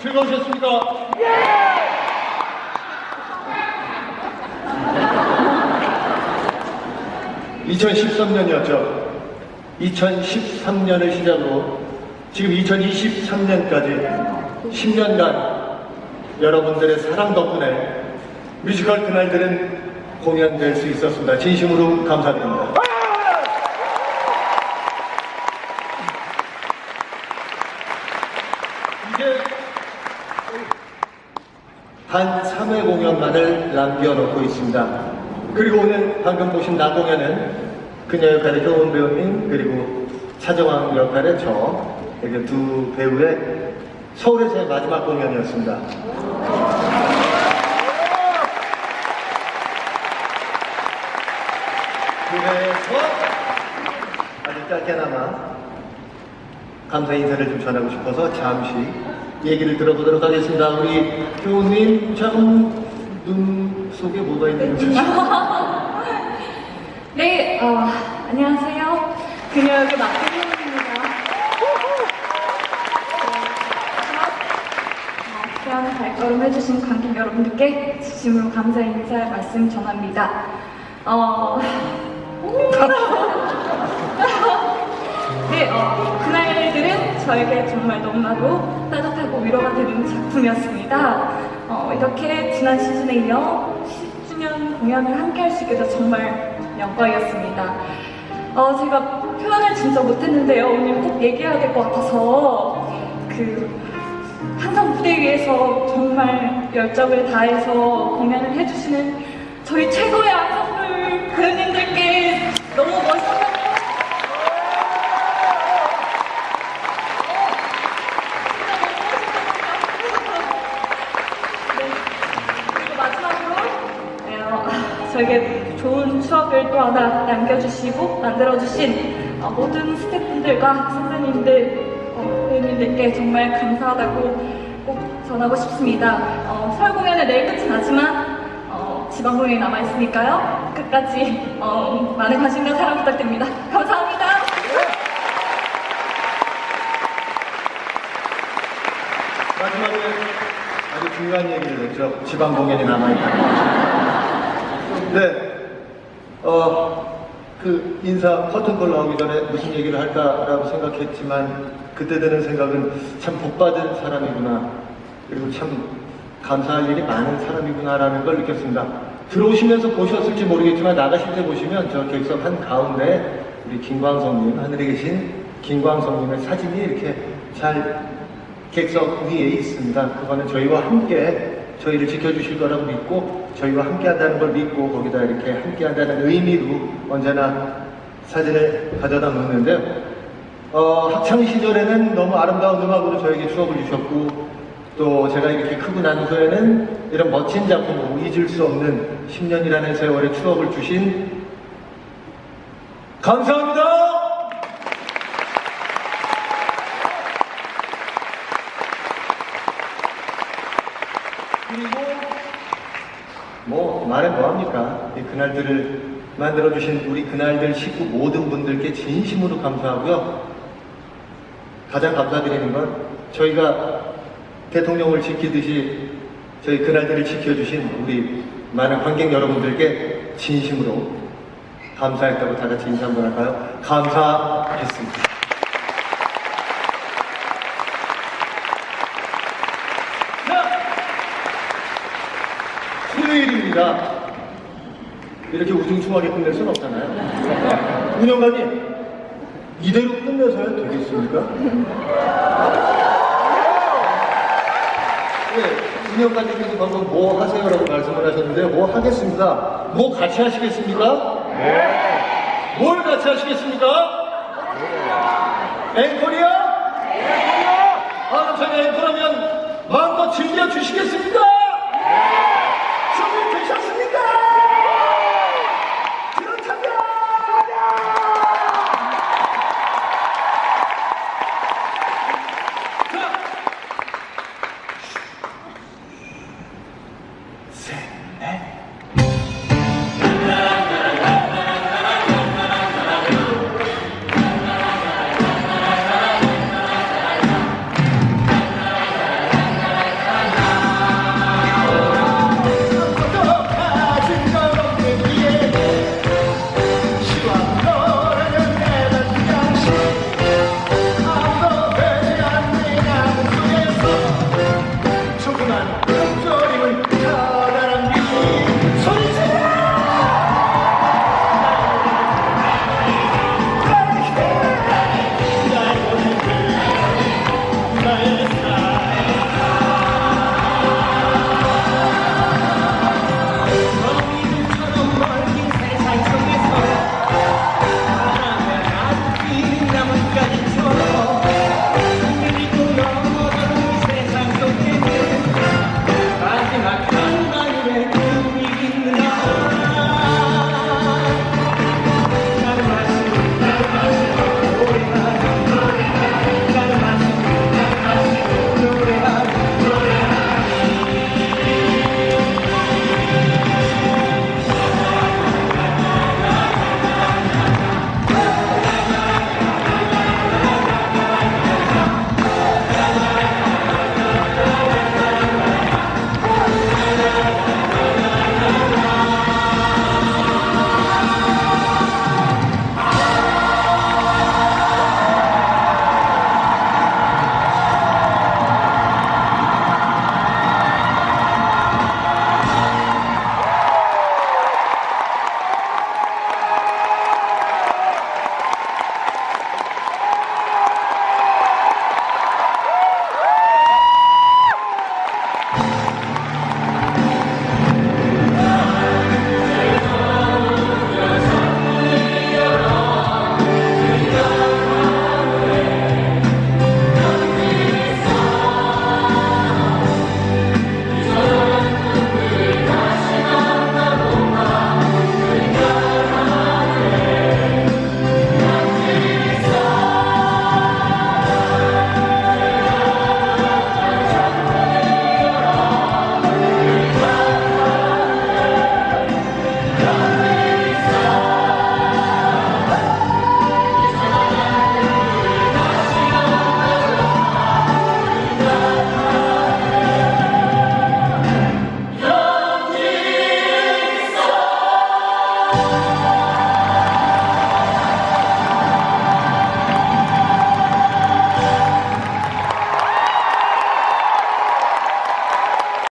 즐거우셨습니까? 예! 2013년이었죠. 2013년을 시작으로 지금 2023년까지 10년간 여러분들의 사랑 덕분에 뮤지컬 그날들은 공연될 수 있었습니다. 진심으로 감사드립니다. 이제 단 3회 공연만을 남겨놓고 있습니다. 그리고 오늘 방금 보신 나 공연은 그녀 역할의 효은 배우님 그리고 차정왕 역할의 저 이렇게 두 배우의 서울에서의 마지막 공연이었습니다. 그래서 아주 짧게나마 감사 인사를 좀 전하고 싶어서 잠시 얘기를 들어보도록 하겠습니다. 우리 교우님 참 눈 속에 뭐가 있는지 네, 어, 안녕하세요. 그녀 역의 막대현입니다. 귀한 발걸음 해주신 관객 여러분들께 진심으로 감사의 인사의 말씀 전합니다. 어, 네, 어, 저에게 정말 너무나도 따뜻하고 위로가 되는 작품이었습니다. 어, 이렇게 지난 시즌에 이어 10주년 공연을 함께 할 수 있게 돼서 정말 영광이었습니다. 어, 제가 표현을 진짜 못했는데요. 오늘 꼭 얘기해야 될 것 같아서 그 항상 무대 위에서 정말 열정을 다해서 공연을 해주시는 저희 최고의 주시고 만들어주신 어, 모든 스태프분들과 선생님들, 어, 배우님들께 정말 감사하다고 꼭 전하고 싶습니다. 어, 서울 공연은 내일 끝이 나지만 어, 지방 공연이 남아있으니까요. 끝까지 어, 많은 관심과 사랑 부탁드립니다. 감사합니다. 마지막에 아주 중요한 얘기를 했죠. 지방 공연이 남아있다. 네. 어, 그 인사 커튼콜 나오기 전에 무슨 얘기를 할까라고 생각했지만 그때 드는 생각은 참 복받은 사람이구나. 그리고 참 감사할 일이 많은 사람이구나라는 걸 느꼈습니다. 들어오시면서 보셨을지 모르겠지만 나가실 때 보시면 저 객석 한 가운데 우리 김광석님, 하늘에 계신 김광석님의 사진이 이렇게 잘 객석 위에 있습니다. 그거는 저희와 함께 저희를 지켜주실 거라고 믿고 저희와 함께 한다는 걸 믿고 거기다 이렇게 함께 한다는 의미로 언제나 사진을 가져다 놓는데요. 어, 학창 시절에는 너무 아름다운 음악으로 저에게 추억을 주셨고 또 제가 이렇게 크고 난 후에는 이런 멋진 작품으로 잊을 수 없는 10년이라는 세월의 추억을 주신 감사합니다! 그리고 뭐 말해 뭐합니까? 이 그날들을 만들어주신 우리 그날들 식구 모든 분들께 진심으로 감사하고요. 가장 감사드리는 건 저희가 대통령을 지키듯이 저희 그날들을 지켜주신 우리 많은 관객 여러분들께 진심으로 감사했다고 다 같이 인사 한번 할까요? 감사했습니다. 토요일입니다. 이렇게 우중충하게 끝낼 수는 없잖아요. 운영관님, 이대로 끝내서야 되겠습니까? 네, 운영관님께서 방금 뭐 하세요라고 말씀을 하셨는데요. 뭐 하겠습니다. 뭐 같이 하시겠습니까? 네. 뭘 같이 하시겠습니까? 앵콜이요? 앵콜이요? 아, 그럼 저희 앵콜하면 마음껏 즐겨주시겠습니까? せーのね